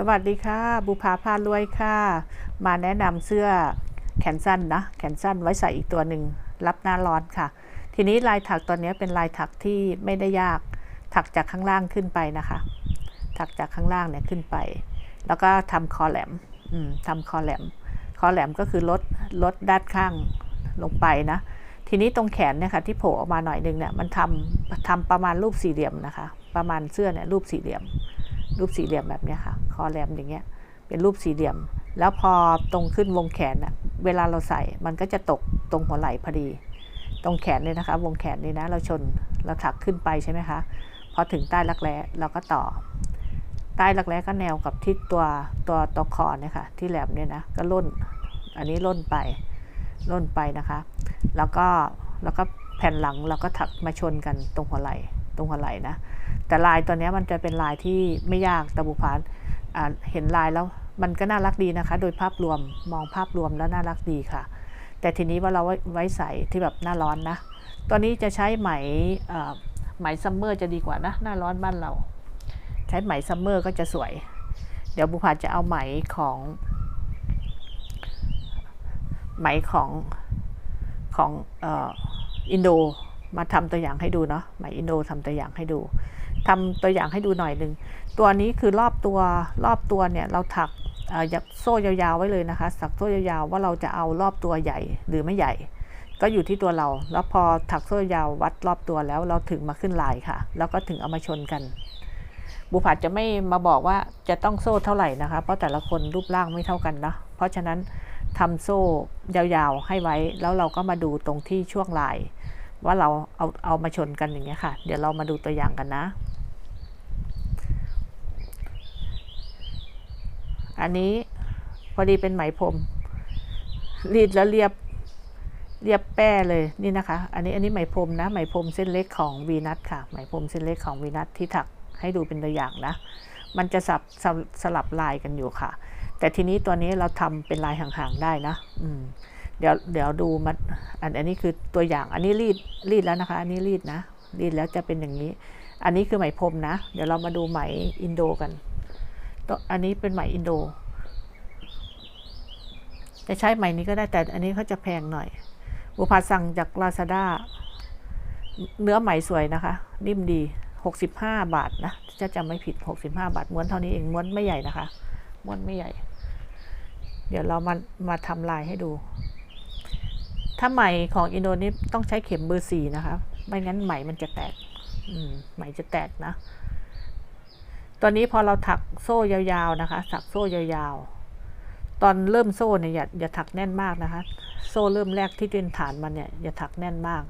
สวัสดีค่ะ บุภาพารวยค่ะ มาแนะนำเสื้อแขนสั้นนะ แขนสั้นไว้ใส่อีกตัวหนึ่งรับหน้าร้อนค่ะ ทีนี้ลายถักตัวนี้เป็นลายถักที่ไม่ได้ยาก ถักจากข้างล่างขึ้นไปนะคะ ถักจากข้างล่างเนี่ยขึ้นไป แล้วก็ทำคอแหลมอืมทำคอแหลม คอแหลมก็คือลดลดด้านข้างลงไปนะ ทีนี้ตรงแขนเนี่ยค่ะที่โผล่ออกมาหน่อยนึงเนี่ยมันทำทำประมาณรูปสี่เหลี่ยมนะคะ ประมาณเสื้อเนี่ยรูปสี่เหลี่ยม รูปสี่เหลี่ยมแบบนี้ค่ะ คอแหลมอย่างเงี้ย เป็นรูปสี่เหลี่ยม แล้วพอตรงขึ้นวงแขนอะเวลาเราใส่มันก็จะตกตรงหัวไหล่พอดี ตรงแขนเนี่ยนะคะ วงแขนนี่นะ เราชนเราถักขึ้นไปใช่ไหมคะพอถึงใต้รักแร้เราก็ต่อ ใต้รักแร้ก็แนวกับที่ตัวตัวตัวคอเนี่ยค่ะ ที่แหลมเนี่ยนะ ก็ล่น อันนี้ล่นไป ล่นไปนะคะ แล้วก็แล้วก็แผ่นหลังเราก็ถักมาชนกันตรงหัวไหล่ตรงหัวไหล่นะ แต่ลายตัวนี้มันจะเป็นลายที่ไม่ยากตะบุพานอ่าเห็นลายแล้วมันก็น่ารักดีนะคะ โดยภาพรวมมองภาพรวมแล้วน่ารักดีค่ะ แต่ทีนี้ว่าเราไว้ไวใส่ที่แบบหน้าร้อนนะตัวนี้จะใช้ไหมไหมซัมเมอร์จะดีกว่านะ หน้าร้อนบ้านเรา ใช้ไหมซัมเมอร์ก็จะสวย เดี๋ยวบุพาจะเอาไหมของไหมของของออินโดมาทำตัวอย่างให้ดูเนาะไหมอินโดทำตัวอย่างให้ดู ทำตัวอย่างให้ดูหน่อยหนึ่ง ตัวนี้คือรอบตัวรอบตัวเนี่ยเราถักอ่อยักโซ่ยาวๆไว้เลยนะคะสักโซ่ยาวๆว่าเราจะเอารอบตัวใหญ่หรือไม่ใหญ่ ก็อยู่ที่ตัวเรา แล้วพอถักโซ่ยาววัดรอบตัวแล้วเราถึงมาขึ้นลายค่ะ แล้วก็ถึงเอามาชนกัน บุผัดจะไม่มาบอกว่าจะต้องโซ่เท่าไหร่นะคะ เพราะแต่ละคนรูปร่างไม่เท่ากันนะเพราะฉะนั้นทำโซ่ยาวๆให้ไว้ แล้วเราก็มาดูตรงที่ช่วงลาย ว่าเราเอาเอามาชนกันอย่างเงี้ยค่ะ เดี๋ยวเรามาดูตัวอย่างกันนะ อันนี้พอดีเป็นไหมพรมรีดแล้วเรียบเรียบแป้เลยนี่นะคะ อันนี้อันนี้ไหมพรมนะ ไหมพรมเส้นเล็กของวีนัทค่ะ ไหมพรมเส้นเล็กของวีนัทที่ถักให้ดูเป็นตัวอย่างนะ มันจะสับสลับสลับลายกันอยู่ค่ะ แต่ทีนี้ตัวนี้เราทำเป็นลายห่างๆได้นะ อืมเดี๋ยวเดี๋ยวดูมันอันอันนี้คือตัวอย่าง อันนี้รีดรีดแล้วนะคะ อันนี้รีดนะ รีดแล้วจะเป็นอย่างนี้ อันนี้คือไหมพรมนะ เดี๋ยวเรามาดูไหมอินโดกัน อันนี้เป็นไหมอินโด จะใช้ไหมนี้ก็ได้แต่อันนี้เขาจะแพงหน่อย บุพาสั่งจากลาซาด้าเนื้อไหมสวยนะคะ นิ่มดี 65 บาทนะจะจำไม่ผิด 65 บาทม้วนเท่านี้เองม้วนไม่ใหญ่นะคะม้วนไม่ใหญ่ เดี๋ยวเรามามาทำลายให้ดู ถ้าไหมของอินโดนีต้องใช้เข็มเบอร์สี่นะคะ ไม่งั้นไหมมันจะแตกอืมไหมจะแตกนะ ตอนนี้พอเราถักโซ่ยาวๆนะคะถักโซ่ยาวๆ ตอนเริ่มโซ่เนี่ยอย่าอย่าถักแน่นมากนะคะ โซ่เริ่มแรกที่เป็นฐานมันเนี่ยอย่าถักแน่นมาก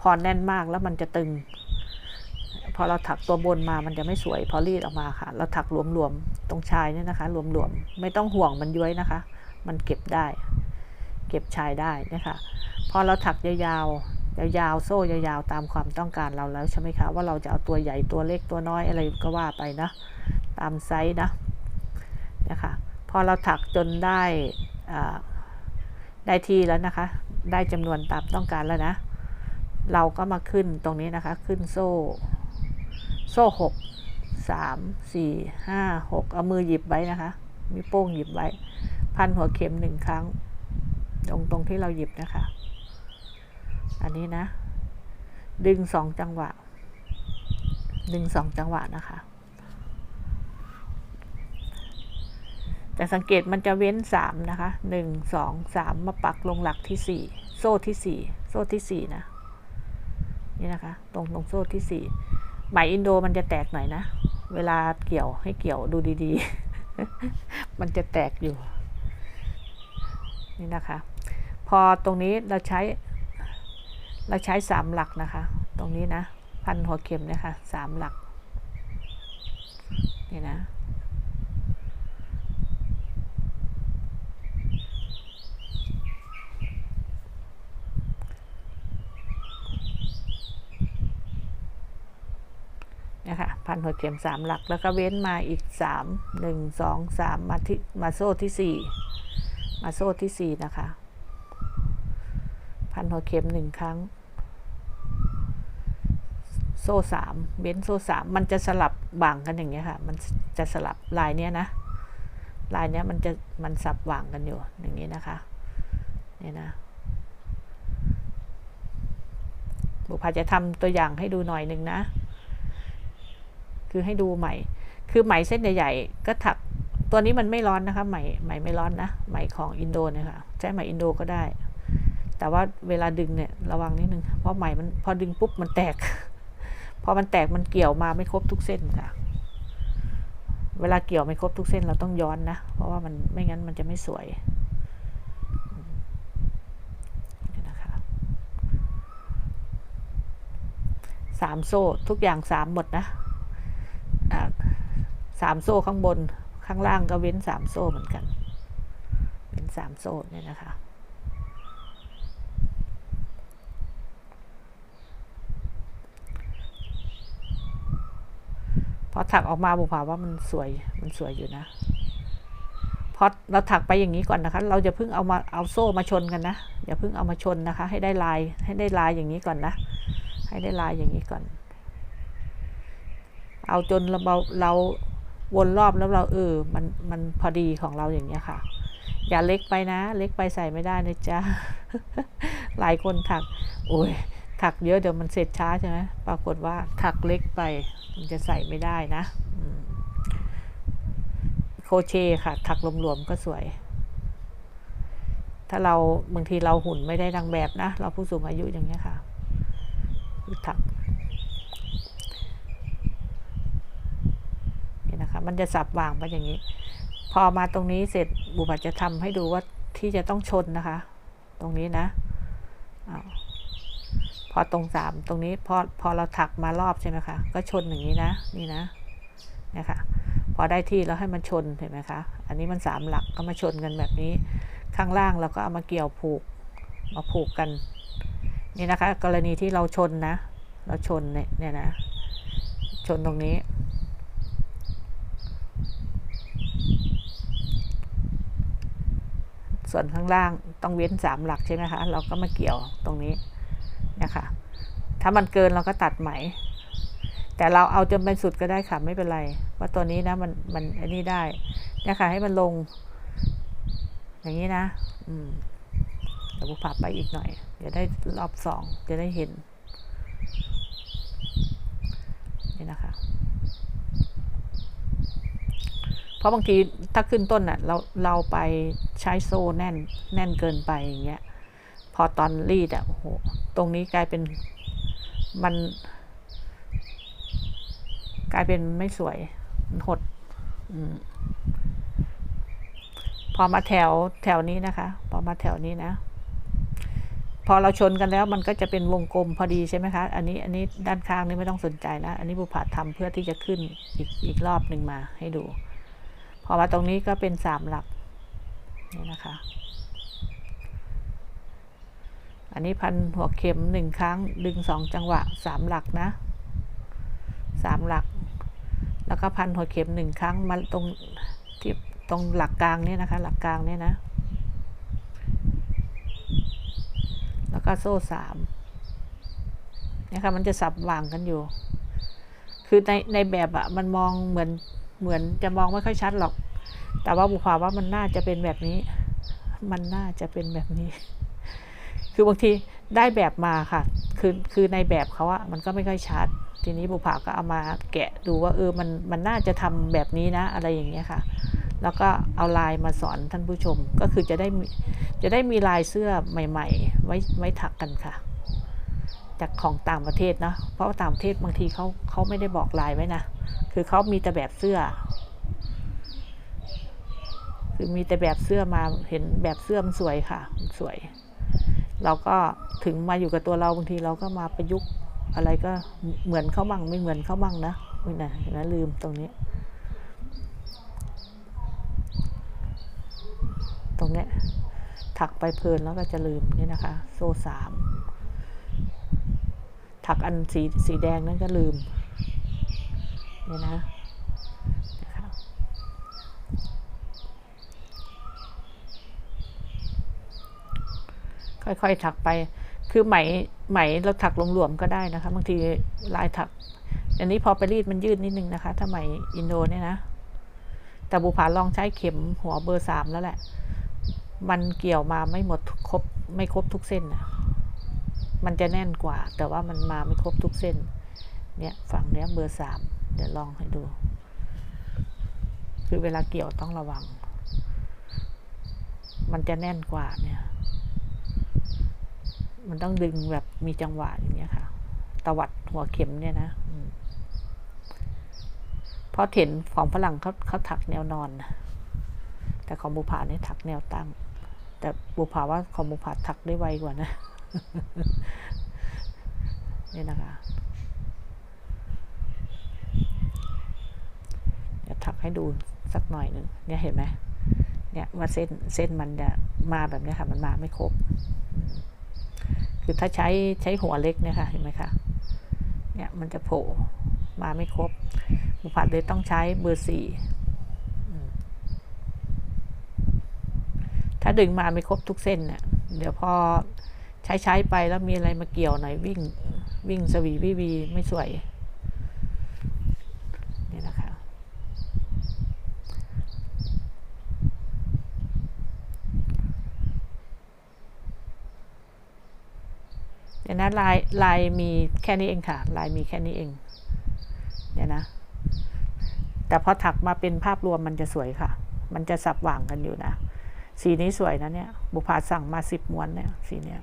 พอแน่นมากแล้วมันจะตึง พอเราถักตัวบนมามันจะไม่สวย พอรีดออกมาค่ะ เราถักหลวมๆตรงชายเนี่ยนะคะหลวมๆไม่ต้องห่วงมันย้วยนะคะ มันเก็บได้ เก็บชายได้นะคะพอเราถักยาวๆ ยาวๆโซ่ยาวๆตามความต้องการเราแล้วใช่ไหมคะว่าเราจะเอาตัวใหญ่ตัวเล็กตัวน้อยอะไรก็ว่าไปนะ ตามไซส์นะนะคะพอเราถักจนได้ได้ที่แล้วนะคะ ได้จำนวนตามต้องการแล้วนะ เราก็มาขึ้นตรงนี้นะคะ ขึ้นโซ่ โซ่หกสามสี่ห้าหกเอามือหยิบไว้นะคะ มีโป้งหยิบไว้ พันหัวเข็มหนึ่งครั้ง ตรงตรงที่เราหยิบนะคะ อันนี้นะ ดึงสองจังหวะ ดึงสองจังหวะนะคะ แต่สังเกตมันจะเว้นสามนะคะหนึ่งสองสามมาปักลงหลักที่สี่โซ่ที่สี่โซ่ที่สี่นะนี่นะคะ ตรงตรงโซ่ที่สี่ไหมอินโดมันจะแตกหน่อยนะ เวลาเกี่ยวให้เกี่ยวดูดีๆ มันจะแตกอยู่ นี่นะคะ พอตรงนี้เราใช้ เราใช้สามหลักนะคะ ตรงนี้นะ พันหัวเข็มนี่ยค่ะสามหลัก นี่นะนี่ค่ะพันหัวเข็มสามหลัก แล้วก็เว้นมาอีกสามหนึ่งสองสามมาที่มาโซ่ที่สี่มาโซ่ที่สี่นะคะ พันหัวเข็มหนึ่งครั้ง ซ่สามเว้นโซ่สามมันจะสลับบ่างกันอย่างเงี้ยค่ะ มันจะสลับลายเนี้ยนะ ลายเนี้ยมันจะมันสับว่างกันอยู่อย่างนี้นะคะเนี่ยนะบุพาจะทำตัวอย่างให้ดูหน่อยหนึ่งนะ คือให้ดูใหม่ คือไหมเส้นใหญ่ๆก็ถัก ตัวนี้มันไม่ร้อนนะคะ ไหมไหมไม่ร้อนนะ ไหมของอินโดเนี่ยค่ะ ใช้ไหมอินโดก็ได้ แต่ว่าเวลาดึงเนี่ยระวังนิดนึง เพราะไหมมันพอดึงปุ๊บมันแตก อมันแตกมันเกี่ยวมาไม่ครบทุกเส้นค่ะ เวลาเกี่ยวไม่ครบทุกเส้นเราต้องย้อนนะ เพราะว่ามันไม่งั้นมันจะไม่สวยนี่นะคะสามโซ่ทุกอย่างสามหมดนะสามโซ่ข้างบนข้างล่างก็เว้นสามโซ่เหมือนกันเว้นสามโซ่เนี่ยนะคะ อถักออกมาบุพาว่ามันสวยมันสวยอยู่นะพอเราถักไปอย่างนี้ก่อนนะคะ เราจะเพิ่งเอามาเอาโซ่มาชนกันนะอย่าเพิ่งเอามาชนนะคะ ให้ได้ลายให้ได้ลายอย่างนี้ก่อนนะ ให้ได้ลายอย่างนี้ก่อน เอาจนเราเราเราวนรอบแล้วเราเออมันมันพอดีของเราอย่างเนี้ยค่ะ อย่าเล็กไปนะ เล็กไปใส่ไม่ได้นะจ๊ะหลายคนถัก โอ้ยถักเยอะเดี๋ยวมันเสร็จช้าใช่ไหมปรากฏว่าถักเล็กไป มันจะใส่ไม่ได้นะโคเชค่ะ ถักหลวมๆก็สวย ถ้าเราบางทีเราหุ่นไม่ได้ดังแบบนะ เราผู้สูงอายุอย่างเงี้ยค่ะถักนี่นะคะ มันจะสับวางไปอย่างนี้ พอมาตรงนี้เสร็จบุบัตจะทำให้ดูว่าที่จะต้องชนนะคะ ตรงนี้นะอ้าว อตรงสามตรงนี้พอพอเราถักมารอบใช่ไหมคะ ก็ชนอย่างนี้นะนี่นะเนี่ยค่ะพอได้ที่แล้วให้มันชนเห็นไหมคะอันนี้มันสามหลักก็มาชนกันแบบนี้ ข้างล่างเราก็เอามาเกี่ยวผูกมาผูกกันนี่นะคะ กรณีที่เราชนนะ เราชนเนี่ยเนี่ยนะ ชนตรงนี้ ส่วนข้างล่างต้องเว้นสามหลักใช่ไหมคะเราก็มาเกี่ยวตรงนี้ นะคะถ้ามันเกินเราก็ตัดไหม แต่เราเอาจนเป็นสุดก็ได้ค่ะไม่เป็นไร ว่าตัวนี้นะมันมันอันนี้ได้เนี่ยค่ะให้มันลง อย่างนี้นะ อืมเดี๋ยวบุพาไปอีกหน่อยเดี๋ยวได้รอบสองจะได้เห็นนี่นะคะ เพราะบางทีถ้าขึ้นต้นอะเราเราไปใช้โซ่แน่นแน่นเกินไปอย่างเงี้ย อตอนรีดอะโอ้โหตรงนี้กลายเป็นมัน กลายเป็นไม่สวยมันหดอพอมาแถวแถวนี้นะคะ พอมาแถวนี้นะ พอเราชนกันแล้วมันก็จะเป็นวงกลมพอดีใช่ไหมคะ อันนี้อันนี้ด้านข้างนี่ไม่ต้องสนใจนะ อันนี้บุผาทำเพื่อที่จะขึ้นอีกอีกรอบหนึ่งมาให้ดู พอมาตรงนี้ก็เป็นสามหลักนี่นะคะ อันนี้พันหัวเข็มหนึ่งครั้ง ดึงสองจังหวะสามหลักนะสามหลัก แล้วก็พันหัวเข็มหนึ่งครั้งมาตรงที่ตรงหลักกลางเนี่ยนะคะ หลักกลางเนี่ยนะ แล้วก็โซ่สามนี่ค่ะมันจะสับวางกันอยู่ คือในในแบบอะมันมองเหมือนเหมือนจะมองไม่ค่อยชัดหรอก แต่ว่าบุพาว่ามันน่าจะเป็นแบบนี้ มันน่าจะเป็นแบบนี้ คือบางทีได้แบบมาค่ะ คือคือในแบบเขาอะมันก็ไม่ค่อยชัด ทีนี้บุภาก็เอามาแกะดูว่าเออมันมันน่าจะทำแบบนี้นะอะไรอย่างเงี้ยค่ะ แล้วก็เอาลายมาสอนท่านผู้ชมก็คือจะได้จะได้มีลายเสื้อใหม่ ๆ ไว้ไว้ถักกันค่ะ จากของต่างประเทศเนาะเพราะว่าต่างประเทศบางทีเขาเขาไม่ได้บอกลายไว้นะคือเขามีแต่แบบเสื้อคือมีแต่แบบเสื้อมาเห็นแบบเสื้อมันสวยค่ะ สวย เราก็ถึงมาอยู่กับตัวเราบางทีเราก็มาประยุกต์อะไรก็เหมือนเขาบ้างไม่เหมือนเขาบ้างนะไม่นะนไหมลืมตรงนี้ ตรงเนี้ยถักไปเพลินแล้วก็จะลืมนี่นะคะ โซ่สามถักอันสีสีแดงนั่นก็ลืมนี่นะนะ ค่อยๆถักไป คือไหมไหมเราถักหลวมๆก็ได้นะคะ บางทีลายถัก อันนี้พอไปรีดมันยืดนิดนึงนะคะ ถ้าไหมอินโดเนี่ยนะ แต่บุภาลองใช้เข็มหัวเบอร์สามแล้วแหละ มันเกี่ยวมาไม่หมดครบไม่ครบทุกเส้นนะมันจะแน่นกว่า แต่ว่ามันมาไม่ครบทุกเส้น เนี่ยฝั่งเนี้ยเบอร์สามเดี๋ยวลองให้ดู คือเวลาเกี่ยวต้องระวัง มันจะแน่นกว่าเนี่ย มันต้องดึงแบบมีจังหวะอย่างเงี้ยค่ะ ตวัดหัวเข็มเนี่ยนะเพราะเห็นของฝรั่งเขาเขาถักแนวนอนนะแต่ของบุภาเนี่ยถักแนวตั้ง แต่บุภาว่าของบุภาถักได้ไวกว่านะนี่นะคะเดี๋ยวถักให้ดูสักหน่อยหนึ่งเนี่ยเห็นไหมเนี่ยว่าเส้นเส้นมันจะมาแบบเนี้ยค่ะ มันมาไม่ครบ คือถ้าใช้ใช้หัวเล็กเนี่ยค่ะเห็นไหมคะเนี่ยมันจะโผล่มาไม่ครบหมูผัดเลยต้องใช้เบอร์สี่ถ้าดึงมาไม่ครบทุกเส้นเนี่ยเดี๋ยวพอใช้ใช้ไปแล้วมีอะไรมาเกี่ยวหน่อยวิ่งวิ่งสวีวีวีไม่สวย นี่นะคะ เดี๋ยวนะลายลายมีแค่นี้เองค่ะ ลายมีแค่นี้เองเนี่ยนะ แต่พอถักมาเป็นภาพรวมมันจะสวยค่ะ มันจะสับหว่างกันอยู่นะ สีนี้สวยนะเนี่ย บุพาสั่งมาสิบม้วนเนี่ยสีเนี้ย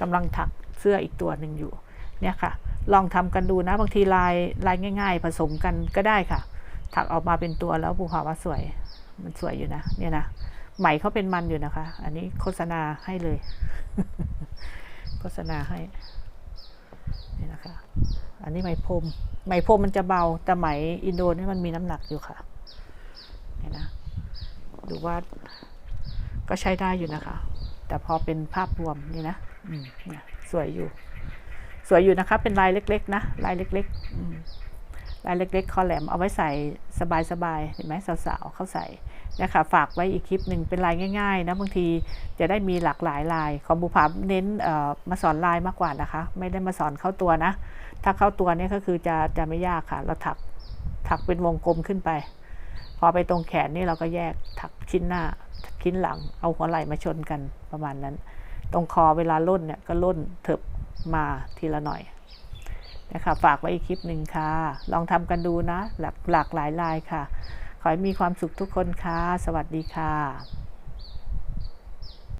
กำลังถักเสื้ออีกตัวหนึ่งอยู่ เนี่ยค่ะ ลองทำกันดูนะ บางทีลายลายง่าย ๆ ผสมกันก็ได้ค่ะ ถักออกมาเป็นตัวแล้วบุพาว่าสวย มันสวยอยู่นะ เนี่ยนะไหมเขาเป็นมันอยู่นะคะ อันนี้โฆษณาให้เลย ฆษณาให้นี่นะคะ อันนี้ไหมพรมไหมพรมมันจะเบา แต่ไหมอินโดนี่มันมีน้ำหนักอยู่ค่ะเนี่ยนะดูว่าก็ใช้ได้อยู่นะคะ แต่พอเป็นภาพรวมนี่นะอืมเนี่ยสวยอยู่ สวยอยู่นะคะ เป็นลายเล็ก ๆ นะลายเล็กๆลายเล็ก ๆ คอแหลมเอาไว้ใส่สบายๆเห็นไหมสาวๆเขาใส่ นะคะฝากไว้อีกคลิปหนึ่งเป็นลายง่ายๆนะบางทีจะได้มีหลากหลายลายของบุภาเน้นมาสอนลายมากกว่านะคะ ไม่ได้มาสอนเข้าตัวนะ ถ้าเข้าตัวเนี่ยก็คือจะจะไม่ยากค่ะ เราถักถักเป็นวงกลมขึ้นไป พอไปตรงแขนนี่เราก็แยกถักชิ้นหน้าชิ้นหลัง เอาหัวไหล่มาชนกันประมาณนั้น ตรงคอเวลาล่นเนี่ยก็ล่นเถิบมาทีละหน่อยนะคะฝากไว้อีกคลิปหนึ่งค่ะ ลองทำกันดูนะ หลากหลากหลายลายค่ะ ขอให้มีความสุขทุกคนค่ะ สวัสดีค่ะ